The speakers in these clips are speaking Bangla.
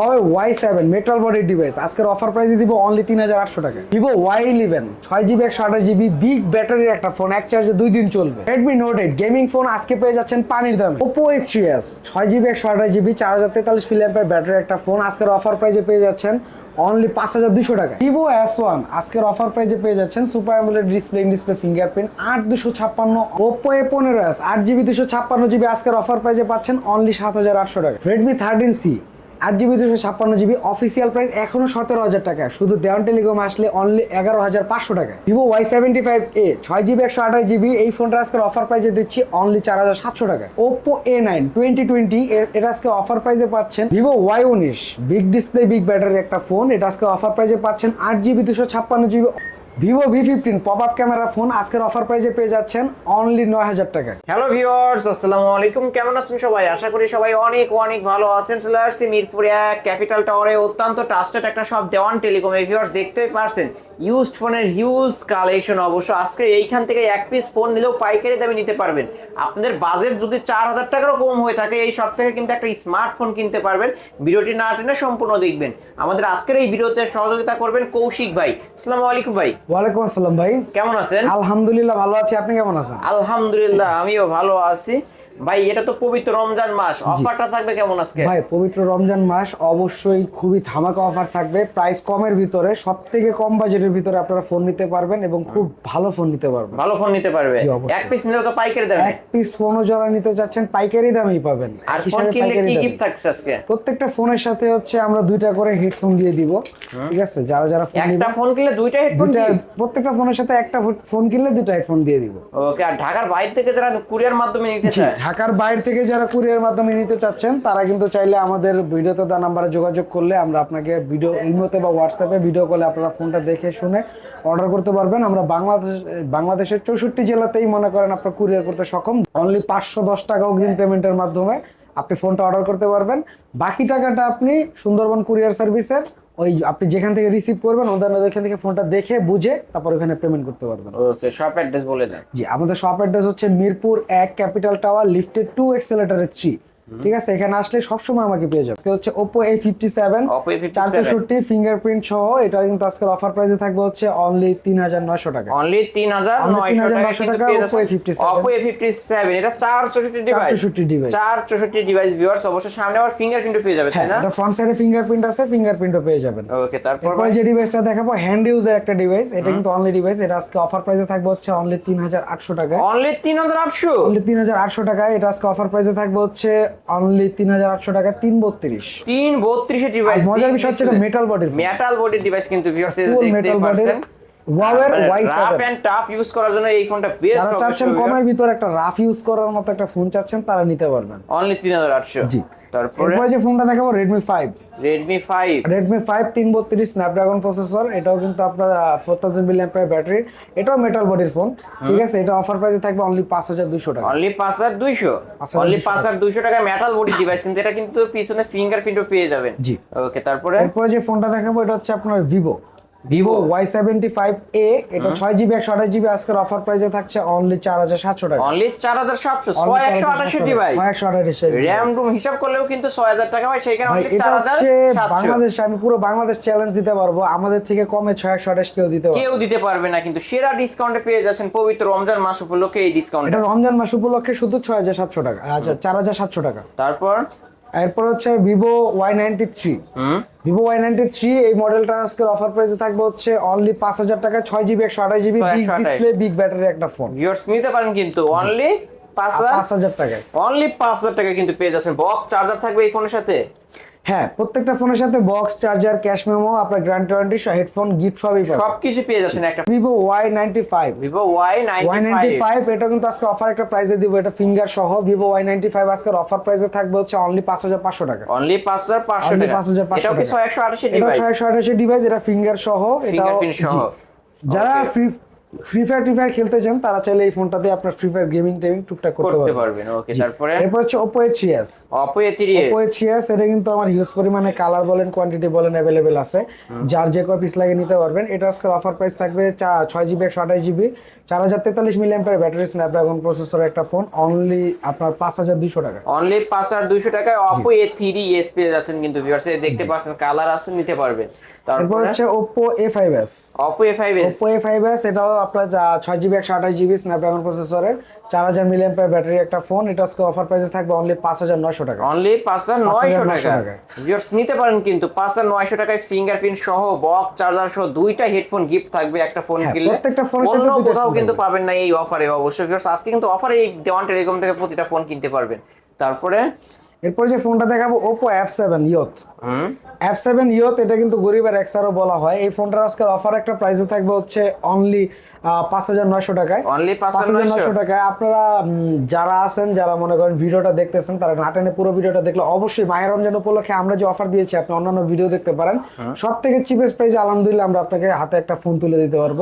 হবে Y seven metal body device offer only তিন হাজার আটশো টাকা। ভিভো ছয় জিবি একশো আঠাশ জিবি বিগ ব্যাটারির একটা ফোন এক চার্জে দুই দিন চলবে। রেডমি গেমিং ফোন আজকে পেয়ে যাচ্ছেন পানির ওপো ছয় একশো জিবি চার হাজার তেতাল্লিশ ব্যাটারি একটা ফোন আজকের অফার পেয়ে যাচ্ছেন অনলি পাঁচ হাজার দুশো টাকা। ভিভো ওয়ান আজকের অফার প্রাইজে পেয়ে যাচ্ছেন সুপার ডিসপ্লে ডিসপ্লে ফিঙ্গারপ্রিন্ট আট দুশো ছাপ্পান্ন এ পনেরো আট জিবি দুশো ছাপ্পান্ন জিবি আজকের অফার প্রাইজে পাচ্ছেন অনলি সাত হাজার আটশো টাকা। রেডমি থার্টিন সি আট জিবি দুশো ছাপ্পান্ন জিবি অফিসিয়াল প্রাইস এখনও সতেরো হাজার টাকা। শুধু দেওয়ান টেলিকম আসলে অনলি এগারো হাজার পাঁচশো টাকা। Vivo Y seventy five A ছয় জিবি, একশো আঠাশ জিবি এই ফোনটা আজকে অফার প্রাইসে দিচ্ছি অনলি চার হাজার সাতশো টাকা। Oppo A nine twenty twenty এটা আজকে অফার প্রাইসে পাচ্ছেন ভিভো ওয়াই উনিশ। বিগ ডিসপ্লে বিগ ব্যাটারি একটা ফোন এটা আজকে অফার প্রাইসে পাচ্ছেন আট জিবি দুশো ছাপ্পান্ন GB Vivo V fifteen pop up camera phone আজকের অফার প্রাইজে পেয়ে যাচ্ছেন অনলি নয় হাজার টাকা হ্যালো ভিওর্স আসসালামু আলাইকুম। কেমন আছেন সবাই? আশা করি সবাই অনেক অনেক ভালো আছেন। মিরপুর এক ক্যাপিটাল টাওয়ারে অত্যন্ত ট্রাস্টেড একটা সব দেওয়ান টেলিকম এই ভিউয়ার্স দেখতে পারছেন ইউজড ফোনের হিউজ কালেকশন অবশ্য। আজকে এইখান থেকে এক পিস ফোন নিলেও পাইকারি দামে নিতে পারবেন। আপনাদের বাজেট যদি চার হাজার টাকারও কম হয়ে থাকে, এই সব থেকে কিন্তু একটা স্মার্টফোন কিনতে পারবেন। ভিডিওটি না টেনে সম্পূর্ণ দেখবেন। আমাদের আজকের এই ভিডিওতে সহযোগিতা করবেন কৌশিক ভাই। আসসালামু আলাইকুম ভাই। ওয়ালাইকুম আসসালাম ভাই। কেমন আছেন? আলহামদুলিল্লাহ ভালো আছি। আপনি কেমন আছেন? আলহামদুলিল্লাহ আমিও ভালো আছি। ভাই এটা তো পবিত্র রমজান মাস। অফারটা থাকবে কেমন আজকে? ভাই পবিত্র রমজান মাস অবশ্যই খুবই ধামাকা অফার থাকবে। প্রাইস কমের ভিতরে সব থেকে কম বাজেটের ভিতরে আপনারা ফোন নিতে পারবেন এবং খুব ভালো ফোন নিতে পারবেন। ভালো ফোন নিতে পারবে। এক পিস নিলেও তো পাইকারি দেবে এক পিস ফোনও যারা নিতে চাচ্ছেন পাইকারি দামেই পাবেন। আর ফোন কিনলে কি গিফট থাকছে আজকে? প্রত্যেকটা ফোনের সাথে হচ্ছে আমরা দুইটা করে হেডফোন দিয়ে দিব। ঠিক আছে? যারা যারা ফোন একটা ফোন কিনলে দুইটা হেডফোন দুইটা প্রত্যেকটা ফোনের সাথে একটা ফোন কিনলে দুটো হেডফোন দিয়ে দিব। ওকে আর ঢাকার বাইরে থেকে যারা কুরিয়ার মাধ্যমে নিতে চায়? ঢাকার বাইরে থেকে যারা কুরিয়ার মাধ্যমে নিতে চাচ্ছেন, তারা কিন্তু চাইলে আমাদের ভিডিওতে দেওয়া নাম্বারে যোগাযোগ করলে আমরা আপনাকে ভিডিও, ইমোতে বা হোয়াটসঅ্যাপে ভিডিও কলে আপনারা ফোনটা দেখে শুনে অর্ডার করতে পারবেন। আমরা বাংলাদেশ, বাংলাদেশের চৌষট্টি জেলাতেই মনে করেন আপনার কুরিয়ার করতে সক্ষম। অনলি পাঁচশো দশ টাকা অগ্রিম পেমেন্টের মাধ্যমে আপনি ফোনটা অর্ডার করতে পারবেন। বাকি টাকাটা আপনি সুন্দরবন কুরিয়ার সার্ভিসের ওই আপনি যেখান থেকে রিসিভ করবেন ওদের ওইখান থেকে ফোনটা দেখে বুঝে তারপর ওখানে পেমেন্ট করতে পারবেন। ওকে শপ অ্যাড্রেস বলে দেন। জি আমাদের শপ অ্যাড্রেস হচ্ছে মিরপুর এক ক্যাপিটাল টাওয়ার লিফটেড টু এক্সেলেটারে থ্রি ঠিক আছে? এখানে আসলে সবসময় আমাকে পেয়ে যাবে। আজকে হচ্ছে ফিফটি সেভেন Oppo A57 চারশোষট্টি ফিঙ্গারপ্রিন্ট সহ এটা কিন্তু আজকে অফার প্রাইসে থাকবে হচ্ছে অনলি তিন হাজার নয়শো টাকা। অনলি তিন হাজার Only নয়শো 3,900 টাকা টাকা Oppo A57 Oppo A fifty seven এটা চার চৌষট্টি ডিভাইস চারশোষট্টি ডিভাইস চার চৌষট্টি ডিভাইস ভিউয়ার্স অবশ্যই সামনে আবার ফিঙ্গারপ্রিন্টও পেয়ে যাবে তাই হ্যাঁ না? এটা ফ্রন্ট সাইডে ফিঙ্গারপ্রিন্ট আছে ফিঙ্গারপ্রিন্টও পেয়ে যাবেন। ওকে তারপর যে ডিভাইসটা দেখাবো হ্যান্ড ইউজের একটা ডিভাইস এটা কিন্তু অনলি ডিভাইস এটা আজকে অফার প্রাইসে থাকবে হচ্ছে অনলি তিন হাজার আটশো টাকা অনলি তিন হাজার আটশো? অনলি তিন হাজার আটশো টাকায় এটা আজকে অফার প্রাইসে থাকবে হচ্ছে অনলি তিন হাজার আটশো টাকা তিন বত্রিশ। তিন বত্রিশের ডিভাইস মজার বিষয় হচ্ছে মেটাল বডির মেটাল বডির ডিভাইস কিন্তু দেখতেই metal পারছেন Huawei rough and tough use করার জন্য এই ফোনটা বেস্ট যারা চাচ্ছেন কমের ভিতর একটা রাফ ইউজ করার মতো একটা ফোন চাচ্ছেন তারা নিতে পারবেন। অনলি তিন হাজার আটশো জি। তারপরে? যে ফোনটা দেখাবো five Redmi five Redmi five তিন বত্রিশ স্ন্যাপড্রাগন প্রসেসর এটাও কিন্তু আপনার ফোর থাউজেন্ড মিলি ব্যাটারি এটাও মেটাল বডির ফোন ঠিক আছে? এটা অফার প্রাইসে থাকবে অনলি পাঁচ হাজার দুশো টাকা। অনলি পাঁচ হাজার দুইশো? 5,200 অনলি পাঁচ হাজার দুইশো টাকা মেটাল বডি ডিভাইস কিন্তু এটা কিন্তু পিছনে ফিঙ্গারপ্রিন্টও পেয়ে যাবেন। জি। ওকে তারপরে? এরপরে যে ফোনটা দেখাবো এটা হচ্ছে আপনার Vivo Vivo Y seventy five A এটা ছয় জিবি একশো আঠাশ জিবি আজকের অফার প্রাইসে থাকছে অনলি চার হাজার সাতশো টাকা। অনলি চার হাজার সাতশো ছয় একশো আঠাশি ডিভাইস ছয় একশো আঠাশি র্যাম রুম হিসাব করলেও কিন্তু ছয় হাজার টাকা হয় সেইখানে অনলি চার হাজার সাতশো। বাংলাদেশ আমি পুরো বাংলাদেশ চ্যালেঞ্জ দিতে পারব। আমাদের থেকে কমে ছয় একশো আঠাশ কেউ দিতে পারবে কেউ দিতে পারবে না কিন্তু সেরা ডিসকাউন্টে পেয়ে যাচ্ছেন পবিত্র রমজান মাস উপলক্ষে এই ডিসকাউন্ট এটা রমজান মাস উপলক্ষে শুধু ছয় হাজার সাতশো টাকা আচ্ছা চার হাজার সাতশো টাকা। তারপর? এরপর হচ্ছে Vivo Y ninety three Vivo Y ninety three এই মডেলটা আজকের অফার প্রাইসে থাকবে হচ্ছে অনলি পাঁচ হাজার টাকা ছয় জিবি একশো আঠাশ GB 128 big display big battery একটা ফোন ভিউয়ার্স নিতে পারেন কিন্তু অনলি পাঁচ হাজার। পাঁচ হাজার? টাকায়। অনলি পাঁচ হাজার টাকায় কিন্তু পেয়ে যাচ্ছেন। বক্স চার্জার থাকবে এই ফোনের সাথে? হ্যাঁ প্রত্যেকটা ফোনের সাথে বক্স চার্জার ক্যাশ মেমো আপনার গ্র্যান্ড ওয়ারেন্টি সহ হেডফোন গিফট সবই পাবেন। সবকিছু পেয়ে যাচ্ছেন একটা নাইনটি নাইনটি ফাইভ ফাইভ এটা কিন্তু আজকে অফার একটা প্রাইসে দিব এটা ফিঙ্গার সহ। ভিভো ওয়াই নাইনটি ফাইভ আজকের অফার প্রাইসে থাকবে হচ্ছে অনলি পাঁচ হাজার পাঁচশো টাকা। অনলি পাঁচ হাজার পাঁচশো Only টাকা। 5,500 এটাও কি টাকা। ছয় একশো আঠাশি এটা ডিভাইস ছয়শো আঠাশি ডিভাইস এটা ফিঙ্গার সহ সহ। যারা. Free Free Fire tree fire খেলতে চান তারা চাইলে এই ফোনটাতে আপনার ফ্রি ফায়ার গেমিং টেমিং টুকটাক করতে পারবেন। ওকে তারপরে? এরপর হচ্ছে A A three Oppo A three S এটা কিন্তু আমার হিউজ পরিমাণে কালার বলেন কোয়ান্টিটি বলেন অ্যাভেলেবেল আছে। যার যে কয় পিস লাগে নিতে পারবেন। এটা আজকে অফার প্রাইস থাকবে চা- ছয় জিবি একশো আঠাশ জিবি চার হাজার তেতাল্লিশ মিলি অ্যাম্পের ব্যাটারি স্ন্যাপড্রাগন প্রসেসর একটা ফোন অনলি আপনার পাঁচ হাজার দুশো টাকা। অনলি পাঁচ হাজার দুইশো টাকায় অপো এ থ্রি এস পেয়ে যাচ্ছেন কিন্তু ভিউয়ার্স দেখতে পাচ্ছেন কালার আছে নিতে পারবেন। তারপর? হচ্ছে A A five S A five S এটাও আপনার ছয় জিবি একশো আঠাশ জিবি স্ন্যাপড্রাগন প্রসেসরের চার হাজার মিলি অ্যাম্পের ব্যাটারি একটা ফোন এটা আজকে অফার প্রাইসে থাকবে অনলি পাঁচ হাজার নয়শো টাকা। অনলি পাঁচ হাজার নয়শো টাকা। ভিউয়ার্স নিতে পারেন কিন্তু পাঁচ হাজার নয়শো টাকায় ফিঙ্গারপ্রিন্ট সহ বক্স চার্জার সহ দুইটা হেডফোন গিফট থাকবে একটা ফোন হ্যাঁ, কিনলে। প্রত্যেকটা সাথে অন্য কোথাও কিন্তু পাবেন না এই অফারে অবশ্যই। ভিউয়ার্স আজকে কিন্তু অফারে এই দেওয়ান টেলিকম থেকে প্রতিটা ফোন কিনতে পারবেন। তারপরে এরপরে যে ফোনটা দেখাবো Oppo F seven youth F seven youth এটা কিন্তু গরিবের এক্সারও বলা হয়। এই ফোনটার আজকের অফার একটা প্রাইসে থাকবে হচ্ছে অনলি পাঁচ হাজার নয়শো টাকায়। অনলি পাঁচ হাজার নয়শো? টাকায়। আপনারা যারা আছেন যারা মনে করেন ভিডিওটা দেখতেছেন তারা নাটেনে পুরো ভিডিওটা দেখলে অবশ্যই মায়ের রমজান উপলক্ষে আমরা যে অফার দিয়েছি আপনি অন্যান্য ভিডিও দেখতে পারেন। সব থেকে চিপেস্ট প্রাইসে আলহামদুলিল্লাহ আমরা আপনাকে হাতে একটা ফোন তুলে দিতে পারব।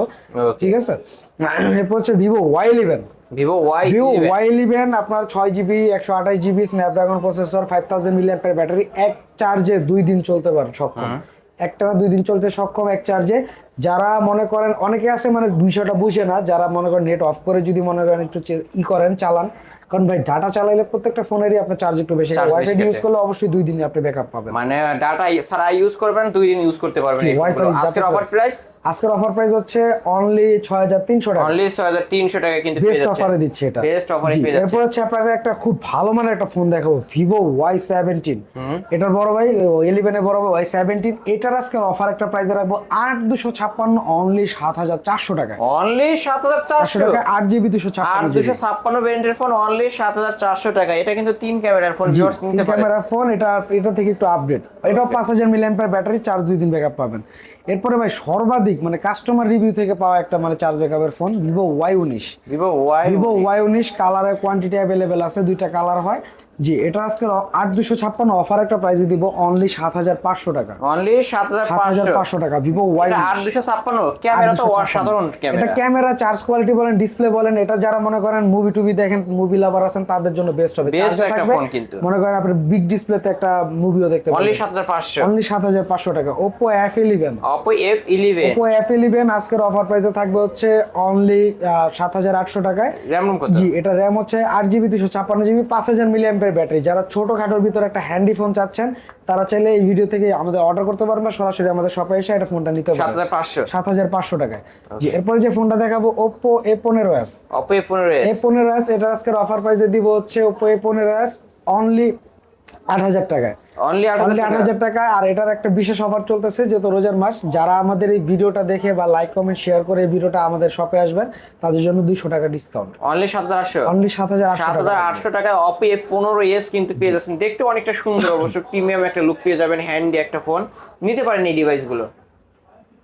ঠিক আছে? এরপর হচ্ছে Vivo Y eleven Vivo Y Vivo Y eleven আপনার ছয় জিবি একশো আঠাশ GB Snapdragon processor five thousand মিলিয়ামের battery এক চার্জে দুই দিন চলতে পারে সক্ষম। একটা না দুই দিন চলতে সক্ষম এক চার্জে। যারা মনে করেন অনেকে আছে মানে বিষয়টা বুঝে না যারা মনে করেন নেট অফ করে যদি মনে করেন একটু ই করেন চালান। কারণ ভাই ডাটা চালাইলে প্রত্যেকটা ফোনেরই আপনার চার্জ একটু বেশি ওয়াইফাই ইউজ করলে অবশ্যই দুই দিনে আপনি ব্যাকআপ পাবেন। মানে ডাটা ছাড়া ইউজ করবেন দুই দিন ইউজ করতে পারবেন। আজকের অফার প্রাইস আজকের অফার প্রাইস হচ্ছে অনলি ছয় হাজার তিনশো টাকা। অনলি ছয় হাজার তিনশো টাকা কিন্তু বেস্ট অফারে দিচ্ছে এটা। বেস্ট অফারে পেয়ে যাচ্ছে এরপর হচ্ছে আপনাকে একটা খুব ভালো মানের একটা ফোন দেখাবো ভিভো ওয়াই সেভেন্টিন এটার বড় ভাই ইলেভেনের বড় ভাই ওয়াই সেভেন্টিন এটার আজকে অফার একটা প্রাইসে রাখব আট দুশো ছাপ্পান্ন অনলি সাত হাজার চারশো টাকায় অনলি সাত হাজার চারশো? চারশো টাকা আট জিবি দুশো আর ছাপ্পান্ন দুশো ছাপ্পান্ন ভ্যারিয়েন্টের ফোন অনলি সাত হাজার চারশো টাকা। এটা কিন্তু তিন ক্যামেরার ফোন ভিউয়ার্স নিতে পারে ক্যামেরা ফোন এটা এটা থেকে একটু আপডেট পাঁচ হাজার মিলি ব্যাটারি চার্জ দুই দিন ব্যাকআপ পাবেন। এরপরে ভাই সর্বাধিক মানে কাস্টমার রিভিউ থেকে পাওয়া একটা মানে চার্জ ব্যাকআপের ফোন ভিভো ওয়াই উনিশ ভিভো ওয়াই ভিভো ওয়াই উনিশ কালারের কোয়ান্টিটি অ্যাভেলেবেল আছে দুইটা কালার হয়। জি এটা আজকে আট দুশো ছাপ্পান্ন অফার একটা প্রাইসে দিব অনলি সাত হাজার পাঁচশো টাকা। অনলি সাত হাজার পাঁচশো। টাকা ভিভো ওয়াই আট দুশো ছাপ্পান্ন। ক্যামেরা তো অসাধারণ এটা ক্যামেরা ক্যামেরা চার্জ কোয়ালিটি বলেন ডিসপ্লে বলেন এটা যারা মনে করেন মুভি টুভি দেখেন মুভি লাভার আছেন তাদের জন্য বেস্ট হবে। Charge একটা phone কিন্তু। মনে করেন আপনি বিগ ডিসপ্লেতে একটা মুভিও দেখতে অনলি সাত হাজার পাঁচশো। অনলি সাত হাজার পাঁচশো টাকা। Oppo F eleven Oppo F eleven Oppo F eleven আজকের অফার প্রাইসে থাকবে হচ্ছে অনলি সাত হাজার আটশো টাকায়। র্যাম কত? জি এটা র্যাম হচ্ছে আট জিবি দুশো ছাপ্পান্ন জিবি পাঁচ হাজার মিলি অ্যাম্পের ব্যাটারি। যারা ছোটোখাটোর ভিতরে একটা হ্যান্ডি ফোন চাচ্ছেন তারা চাইলে এই ভিডিও থেকে আমাদের অর্ডার করতে পারবেন বা সরাসরি আমাদের শপে এসে এটা ফোনটা নিতে পারবেন। হাজার পাঁচশো। সাত হাজার পাঁচশো টাকায়। জি এরপরে যে ফোনটা দেখাবো এ পনেরো এ পনেরো এস এটা আজকের অফার প্রাইসে দিব হচ্ছে পনেরো এস অনলি আট হাজার টাকায়। অনলি আট হাজার টাকায় টাকা? আর এটার একটা বিশেষ অফার চলতেছে যেহেতু রোজার মাস যারা আমাদের এই ভিডিওটা দেখে বা লাইক কমেন্ট শেয়ার করে এই ভিডিওটা আমাদের শপে আসবেন তাদের জন্য দুইশো টাকা ডিসকাউন্ট অনলি সাত হাজার আটশো? অনলি সাত হাজার সাত হাজার আটশো টাকায় অপি এফ পনেরো এস কিন্তু পেয়ে যাচ্ছেন। দেখতে অনেকটা সুন্দর অবশ্য প্রিমিয়াম একটা লুক পেয়ে যাবেন হ্যান্ডি একটা ফোন নিতে পারেন এই ডিভাইসগুলো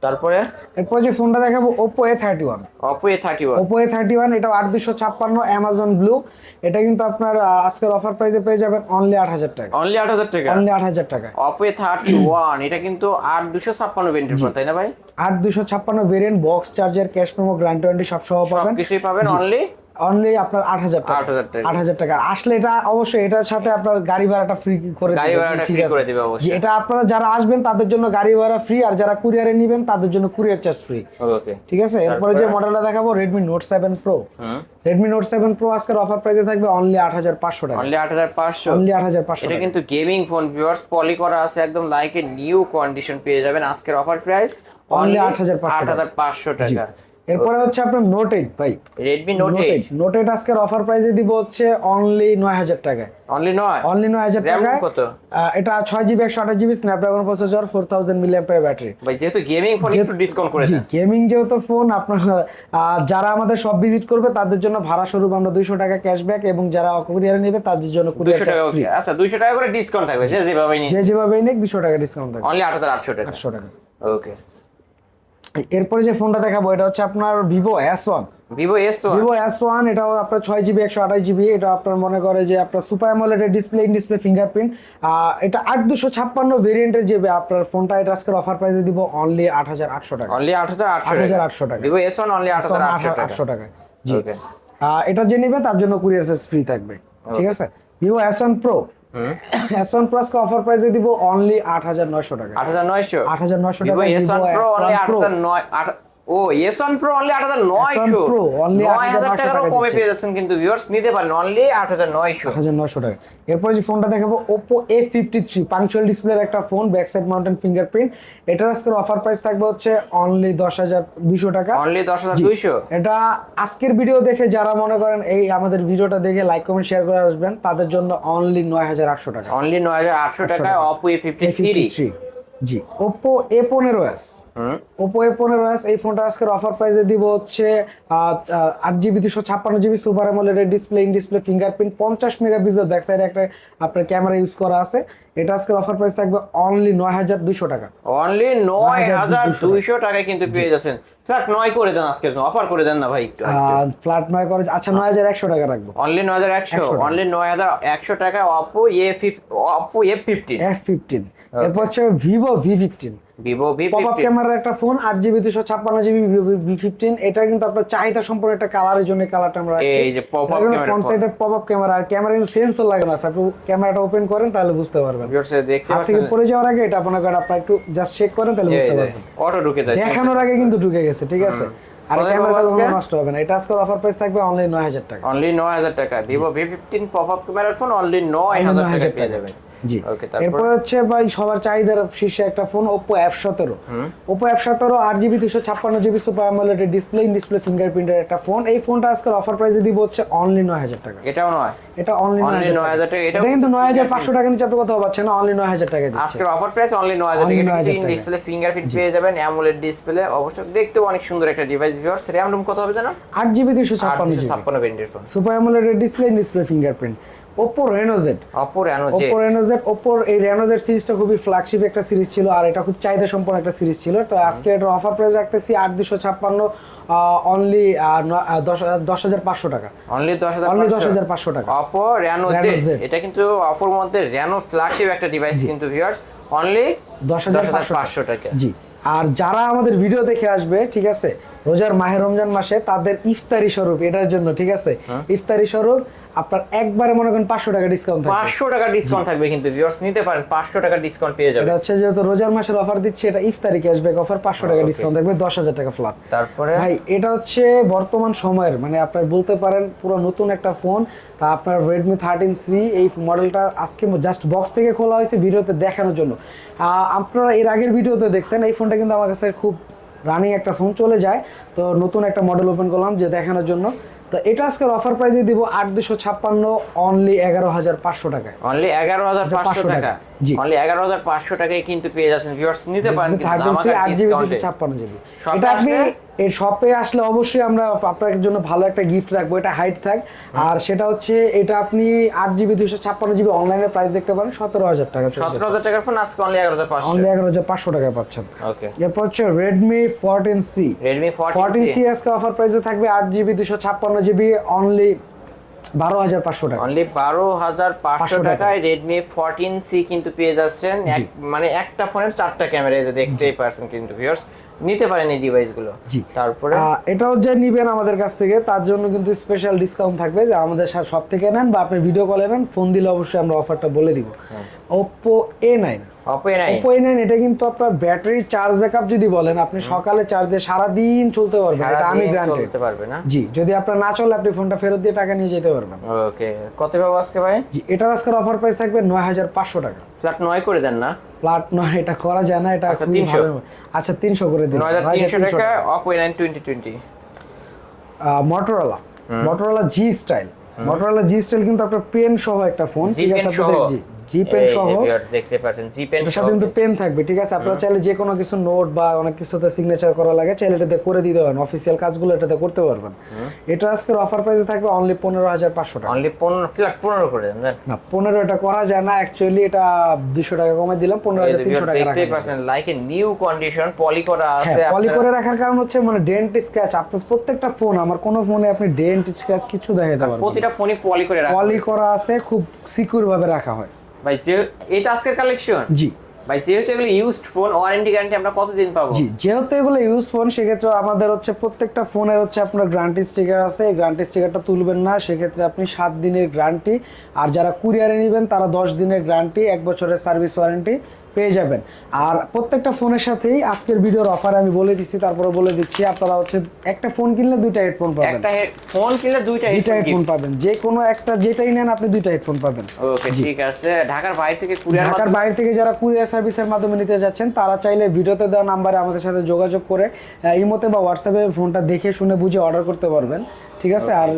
তারপরে? এরপর যে ফোনটা দেখাবো Oppo A thirty one Oppo A thirty one Oppo A thirty one এটা আট দুশো ছাপ্পান্ন অ্যামাজন ব্লু এটা কিন্তু আপনার আজকের অফার প্রাইসে পেয়ে যাবেন অনলি আট হাজার টাকা। অনলি আট হাজার টাকা? অনলি আট হাজার টাকা। ওপো এ থার্টি ওয়ান এটা কিন্তু আট দুশো ছাপ্পান্ন ভেরিয়েন্টের ফোন তাই না ভাই? আট দুশো ছাপ্পান্ন variant box charger cash memo grand twenty সব সহ সব পাবেন কিছুই পাবেন অনলি অনলি আপনার আট হাজার টাকা। 8,000 টাকা। আট হাজার টাকা। আসলে এটা অবশ্যই এটার সাথে আপনার গাড়ি ভাড়াটা ফ্রি করে গাড়ি ভাড়াটা ঠিক করে দিবে অবশ্যই। এটা আপনারা যারা আসবেন তাদের জন্য গাড়ি ভাড়া ফ্রি আর যারা কুরিয়ারে নেবেন তাদের জন্য কুরিয়ার চার্জ ফ্রি ওকে ঠিক আছে? এরপরে যে মডেলটা দেখাবো note seven pro hmm. Redmi note seven pro আজকের অফার প্রাইসে থাকবে অনলি আট হাজার পাঁচশো টাকা। অনলি আট হাজার পাঁচশো? অনলি আট হাজার পাঁচশো এটা কিন্তু গেমিং ফোন ভিউয়ার্স পলি করা আছে একদম লাইক এ নিউ কন্ডিশন পেয়ে যাবেন আজকের অফার প্রাইস Only 8,500 আট হাজার পাঁচশো টাকা। এরপরে হচ্ছে আপনার নোট এইট ভাই। Redmi note eight note eight আজকের অফার প্রাইসে দিব হচ্ছে অনলি নয় হাজার টাকায়। অনলি নয়? অনলি নয় হাজার টাকায়। কত? এটা ছয় জিবি একশো আঠাশ GB Snapdragon processor four thousand milli ampere battery ভাই যেহেতু গেমিং ফোন একটু ডিসকাউন্ট করে জি গেমিং যেহেতু ফোন আপনার যারা আমাদের সব ভিজিট করবে তাদের জন্য ভাড়া স্বরূপ আমরা দুইশো টাকা ক্যাশব্যাক এবং যারা কুরিয়ারে নেবে তাদের জন্য দুশো টাকা আচ্ছা দুইশো টাকা করে ডিসকাউন্ট থাকবে যে যেভাবে নিন যে যেভাবে নেক দুশো টাকা ডিসকাউন্ট থাকবে। অনলি আট হাজার আটশো টাকা। আটশো টাকা। ওকে এরপরে যে ফোনটা দেখাবো এটা হচ্ছে আপনার Vivo S one Vivo S one Vivo S one এটাও আপনার ছয় জিবি একশো আঠাশ জিবি এটা আপনার মনে করে যে আপনার সুপার অ্যামোলেডের ডিসপ্লে ইন ডিসপ্লে ফিঙ্গারপ্রিন্ট এটা আট দুশো ছাপ্পান্ন ভেরিয়েন্টের যে আপনার ফোনটা এটা আজকের অফার প্রাইসে দিব অনলি আট হাজার আটশো টাকা। অনলি আট হাজার আট হাজার আটশো টাকা। ভিভো এস ওয়ান অনলি আট হাজার আটশো টাকা। আটশো টাকা। জি। এটা যে নেবে তার জন্য কুরিয়ার সার্ভিস ফ্রি থাকবে। ঠিক আছে? Vivo S one pro S Plus plus offer প্রাইসে দিব অনলি আট হাজার নয়শো। টাকা আট হাজার নয়শো 8,900 ভিভো টাকা, এস ওয়ান S1 আট Pro। হাজার নয় আট ও এস ওয়ান প্রো অনলি আট হাজার নয়শো। নয় হাজার টাকারও কমে পেয়ে যাচ্ছেন কিন্তু ভিউয়ার্স নিতে পারেন অনলি আট হাজার নয়শো। আট হাজার নশো টাকা। এরপর যে ফোনটা দেখাবো ওপো এ ফিফটি থ্রি পাংচুয়াল ডিসপ্লের একটা phone back side mountain fingerprint এটার আজকের অফার প্রাইস থাকবে হচ্ছে অনলি দশ হাজার দুশো টাকা। অনলি দশ হাজার দুইশো? এটা আজকের ভিডিও দেখে যারা মনে করেন এই আমাদের ভিডিওটা দেখে লাইক কমেন্ট শেয়ার করে আসবেন তাদের জন্য অনলি নয় হাজার আটশো টাকা। অনলি নয় হাজার আটশো টাকায় টাকা। Oppo A fifty three G. Oppo A পনেরো এস ওপো এ পনেরো এস এই ফোনটা আজকের অফার প্রাইসে দিব হচ্ছে আট জিবি দুশো ছাপ্পান্ন জিবি সুপার অ্যামোলেডের ডিসপ্লে ইন ডিসপ্লে ফিঙ্গারপ্রিন্ট পঞ্চাশ মেগাপিক্সেল ব্যাক সাইডে একটা আপনার ক্যামেরা ইউজ করা আছে। এটা আজকের অফার প্রাইস থাকবে অনলি নয় হাজার দুশো টাকা। অনলি নয় হাজার 9,200 দুইশো টাকায় কিন্তু পেয়ে যাচ্ছেন। ফ্ল্যাট নয় করে দেন আজকে অফার করে দেন না ভাই একটু ফ্ল্যাট নয় করে আচ্ছা নয় হাজার একশো টাকা রাখব। অনলি নয় হাজার একশো অনলি নয় হাজার একশো টাকা অপো এ ফিফ Oppo A fifteen F fifteen এরপর হচ্ছে Vivo V fifteen Vivo V pop up fifteen ক্যামেরার একটা ফোন আট জিবি দুশো ছাপ্পান্ন জিবি ভি ফিফটিন এটা কিন্তু আপনার চাহিদা সম্পন্ন একটা কালারের জন্য কালারটা আমরা এই যে pop-up camera ফ্রন্ট সাইডে পপ আপ ক্যামেরা আর ক্যামেরা কিন্তু সেন্সর লাগে না। আপনি ক্যামেরাটা ওপেন করেন তাহলে বুঝতে পারবেন। দেখতে হাত থেকে পাচ্ছেন? পড়ে যাওয়ার আগে এটা আপনার কাছে আপনার একটু জাস্ট চেক করেন তাহলে বুঝতে পারবেন। অটো ঢুকে যায় দেখানোর আগে কিন্তু ঢুকে গেছে ঠিক আছে? আর পাবো কোনো নষ্ট হবে না। এটা আজকের অফার প্রাইস থাকবে অনলি নয় হাজার টাকা। অনলি নয় হাজার টাকা। Vivo V fifteen pop up ক্যামেরার ফোন অনলি নয় হাজার টাকা। পেয়ে যাবেন। জি। এরপর হচ্ছে ভাই সবার চাহিদার শীর্ষে একটা ফোন ওপো অ্যাপ সতেরো। ওপো অ্যাপ সতেরো আট জিবি দুশো ছাপ্পান্ন জিবি সুপার অ্যামোলেডের ডিসপ্লে ডিসপ্লে ফিঙ্গারপ্রিন্টের একটা ফোন এই ফোনটা আজকাল অফার প্রাইসে দিব হচ্ছে অনলি নয় হাজার টাকা। এটাও নয়? এটা অনলি নয় হাজার টাকা, এটা কিন্তু নয় হাজার পাঁচশো টাকা নিচে আপনি কোথাও পাচ্ছেন না অনলি নয় হাজার টাকা আজকের অফার প্রাইস অনলি নয় হাজার টাকা। 9,000 ইন টাকা। ডিসপ্লে ফিঙ্গারপ্রিন্ট পেয়ে যাবেন অ্যামোলেড ডিসপ্লে অবশ্য দেখতেও অনেক সুন্দর একটা ডিভাইস ভিউয়ার্স র্যাম রুম কত হবে জানো? আট জিবি দুশো ছাপ্পান্ন ছাপ্পান্ন super অ্যামোলেডের display display fingerprint Oppo Reno Z Oppo Reno Z Oppo Reno Z ওপোর এই রেনোজেড সিরিজটা খুবই ফ্ল্যাগশিপ একটা সিরিজ ছিল আর এটা খুব চাহিদা সম্পন্ন একটা সিরিজ ছিল। তো আজকে এটার অফার প্রাইস রাখতেছি আট দুশো ছাপ্পান্ন অনলি দশ হাজার পাঁচশো টাকা। অনলি দশ হাজার অনলি দশ হাজার পাঁচশো টাকা। অপো Reno এটা কিন্তু অফার মধ্যে রেনো ফ্ল্যাগশিপ একটা ডিভাইস কিন্তু ভিউয়ার্স অনলি দশ হাজার পাঁচশো টাকা। জি। আর যারা আমাদের ভিডিও দেখে আসবে ঠিক আছে? রোজার মাহে রমজান মাসে তাদের ইফতারি স্বরূপ এটার জন্য ঠিক আছে। ইফতারি স্বরূপ আপনার একবারে মনে করেন পাঁচশো টাকা ডিসকাউন্ট পাঁচশো টাকা ডিসকাউন্ট থাকবে কিন্তু ভিউয়ার্স নিতে পারেন পাঁচশো টাকা ডিসকাউন্ট পেয়ে যাবেন। এটা হচ্ছে যেহেতু রোজার মাসের অফার দিচ্ছে এটা ইফতারি ক্যাশব্যাক অফার পাঁচশো টাকা ডিসকাউন্ট থাকবে দশ হাজার টাকা ফ্ল্যাট তারপরে? ভাই এটা হচ্ছে বর্তমান সময়ের মানে আপনার বলতে পারেন পুরো নতুন একটা ফোন তা আপনার রেডমি থার্টিন সি এই মডেলটা আজকে জাস্ট বক্স থেকে খোলা হয়েছে ভিডিওতে দেখানোর জন্য। আপনারা এর আগের ভিডিওতে দেখছেন এই ফোনটা কিন্তু আমার কাছে খুব রানিং একটা ফোন চলে যায়। তো নতুন একটা মডেল ওপেন করলাম যে দেখানোর জন্য। তো এটা আজকের অফার প্রাইসে দিব আট দুশো ছাপ্পান্ন অনলি এগারো হাজার পাঁচশো টাকায় অনলি এগারো হাজার পাঁচশো টাকা। জি। অনলি এগারো হাজার পাঁচশো টাকায় কিন্তু পেয়ে যাচ্ছেন ভিউয়ার্স নিতে পারেন কিন্তু আমাকে আট জিবি দুশো ছাপ্পান্ন জিবি এটা আপনি এই শপে আসলে অবশ্যই আমরা আপনার জন্য ভালো একটা গিফট রাখব এটা হাইট থাক। আর সেটা হচ্ছে এটা আপনি আট জিবি দুশো ছাপ্পান্ন জিবি অনলাইনে প্রাইস দেখতে পারেন সতেরো হাজার টাকা সতেরো হাজার টাকার ফোন আজকে অনলি এগারো হাজার পাঁচশো। অনলি এগারো হাজার পাঁচশো টাকায় পাচ্ছেন। ওকে এরপর হচ্ছে Redmi fourteen C Redmi fourteen C আজকে অফার প্রাইসে থাকবে আট জিবি দুশো ছাপ্পান্ন জিবি অনলি বারো হাজার পাঁচশো টাকা। অনলি বারো হাজার পাঁচশো টাকায় রেডমি ফোরটিন সি কিন্তু পেয়ে যাচ্ছেন। মানে একটা ফোনের চারটা ক্যামেরা দেখতেই পারছেন কিন্তু ভিউয়ার্স নিতে পারেন এই ডিভাইসগুলো জি। তারপরে? এটাও যে নিবেন আমাদের কাছ থেকে তার জন্য কিন্তু স্পেশাল ডিসকাউন্ট থাকবে যে আমাদের সব থেকে নেন বা আপনি ভিডিও কলে নেন ফোন দিলে অবশ্যই আমরা অফারটা বলে দিব। Oppo A nine Oppo A nine এটা কিন্তু আপনার ব্যাটারি চার্জ ব্যাকআপ যদি বলেন আপনি সকালে চার্জ দিয়ে সারাদিন চলতে পারবেন এটা আমি চলতে পারবে না? জি যদি আপনার না চলে আপনি ফোনটা ফেরত দিয়ে টাকা নিয়ে যেতে পারবেন। ওকে কত পাবো আজকে ভাই? জি এটার আজকের অফার প্রাইস থাকবে নয় হাজার পাঁচশো টাকা। ফ্ল্যাট করে দেন না? ফ্ল্যাট নয় এটা করা যায় না এটা আচ্ছা, 300 আচ্ছা তিনশো করে দিন। নয় হাজার তিনশো টাকা Motorola Motorola G style Motorola G style কিন্তু আপনার পেন সহ একটা ফোন Pen সহ? জি। জি পেন সহ দেখতে পাচ্ছেন জি পেন সাথে কিন্তু পেন থাকবে ঠিক আছে? আপনারা চাইলে যে কোনো কিছু নোট বা অনেক কিছুতে সিগনেচার করা লাগে চাইলে এটাতে করে দিতে পারেন। অফিসিয়াল কাজগুলো এটাতে করতে পারবেন। এটা আজকের অফার প্রাইসে থাকবে অনলি পনেরো হাজার পাঁচশো টাকা। অনলি পনেরো ফ্ল্যাট পনেরো করে না পনেরো এটা করা যায় না। অ্যাকচুয়ালি এটা দুশো টাকা কমে দিলাম পনেরো হাজার তিনশো টাকা রাখা দেখতেই পাচ্ছেন লাইক এ নিউ কন্ডিশন পলি করা আছে হ্যাঁ পলি করে রাখার কারণ হচ্ছে মানে ডেন্ট স্ক্র্যাচ আপনার প্রত্যেকটা ফোন আমার কোনো ফোনে আপনি ডেন্ট স্ক্র্যাচ কিছু দেখাতে পারবেন প্রতিটা ফোনই পলি করে রাখা পলি করা আছে খুব সিকিউর ভাবে রাখা হয়। ভাই যে এটা আজকের কালেকশন জি। ভাই যেহেতু এগুলো ইউজড ফোন ওয়ারেন্টি গ্যারান্টি আমরা কতদিন পাবো? জি যেহেতু এগুলো ইউজ ফোন সেক্ষেত্রে আমাদের হচ্ছে প্রত্যেকটা ফোনের হচ্ছে আপনার গ্যারান্টি স্টিকার আছে। এই গ্যারান্টি স্টিকারটা তুলবেন না সেক্ষেত্রে আপনি সাত দিনের গ্যারান্টি আর যারা কুরিয়ারে নেবেন তারা দশ দিনের গ্যারান্টি এক বছরের সার্ভিস ওয়ারেন্টি পেয়ে যাবেন। আর প্রত্যেকটা ফোনের সাথেই আজকের ভিডিওর অফার আমি বলে দিচ্ছি তারপরে বলে দিচ্ছি আপনারা হচ্ছে একটা ফোন কিনলে দুইটা হেডফোন পাবেন। একটা ফোন কিনলে দুইটা দুইটা হেডফোন পাবেন। যে কোনো একটা যেটাই নেন আপনি দুইটা হেডফোন পাবেন। ওকে ঠিক আছে। ঢাকার বাইরে থেকে কুরিয়ার ঢাকার বাইরে থেকে যারা কুরিয়ার সার্ভিসের মাধ্যমে নিতে যাচ্ছেন তারা চাইলে ভিডিওতে দেওয়া নাম্বারে আমাদের সাথে যোগাযোগ করে ইমোতে বা হোয়াটসঅ্যাপে ফোনটা দেখে শুনে বুঝে অর্ডার করতে পারবেন। ঠিক আছে? আর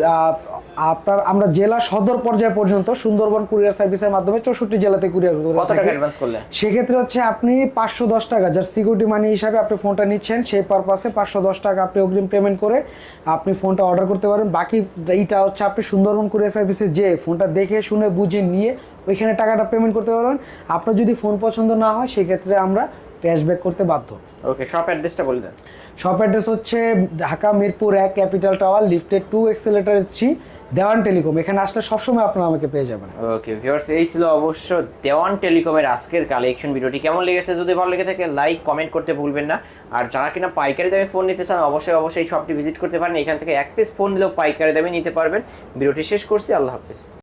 আপনার আমরা জেলা সদর পর্যায় পর্যন্ত সুন্দরবন কুরিয়ার সার্ভিসের মাধ্যমে চৌষট্টি জেলাতে কুরিয়ার করে কত সেক্ষেত্রে হচ্ছে আপনি পাঁচশো দশ টাকা যার সিকিউরিটি মানি হিসাবে আপনি ফোনটা নিচ্ছেন সেই পারপাসে পাঁচশো দশ টাকা আপনি অগ্রিম পেমেন্ট করে আপনি ফোনটা অর্ডার করতে পারেন বাকি এইটা হচ্ছে আপনি সুন্দরবন কুরিয়ার সার্ভিসে যে ফোনটা দেখে শুনে বুঝে নিয়ে ওইখানে টাকাটা পেমেন্ট করতে পারবেন। আপনার যদি ফোন পছন্দ না হয় সেক্ষেত্রে আমরা ক্যাশব্যাক করতে বাধ্য। ওকে শপ অ্যাড্রেসটা বলে দেন। শপ অ্যাড্রেস হচ্ছে ঢাকা মিরপুর এক capital tower lifted two escalator three Dewan telecom, এখানে আসলে সবসময় আপনারা আমাকে পেয়ে যাবেন। ওকে ভিউয়ার্স এই ছিল অবশ্য দেওয়ান টেলিকমের আজকের কালেকশন ভিডিওটি। কেমন লেগেছে যদি ভালো লেগে থাকে লাইক কমেন্ট করতে ভুলবেন না। আর যারা কিনা পাইকারি দামে ফোন নিতে চান, অবশ্যই অবশ্যই শপটি ভিজিট করতে পারেন। এখান থেকে এক পিস ফোন নিলেও পাইকারি দামে নিতে পারবেন। ভিডিওটি শেষ করছি, আল্লাহ হাফিজ।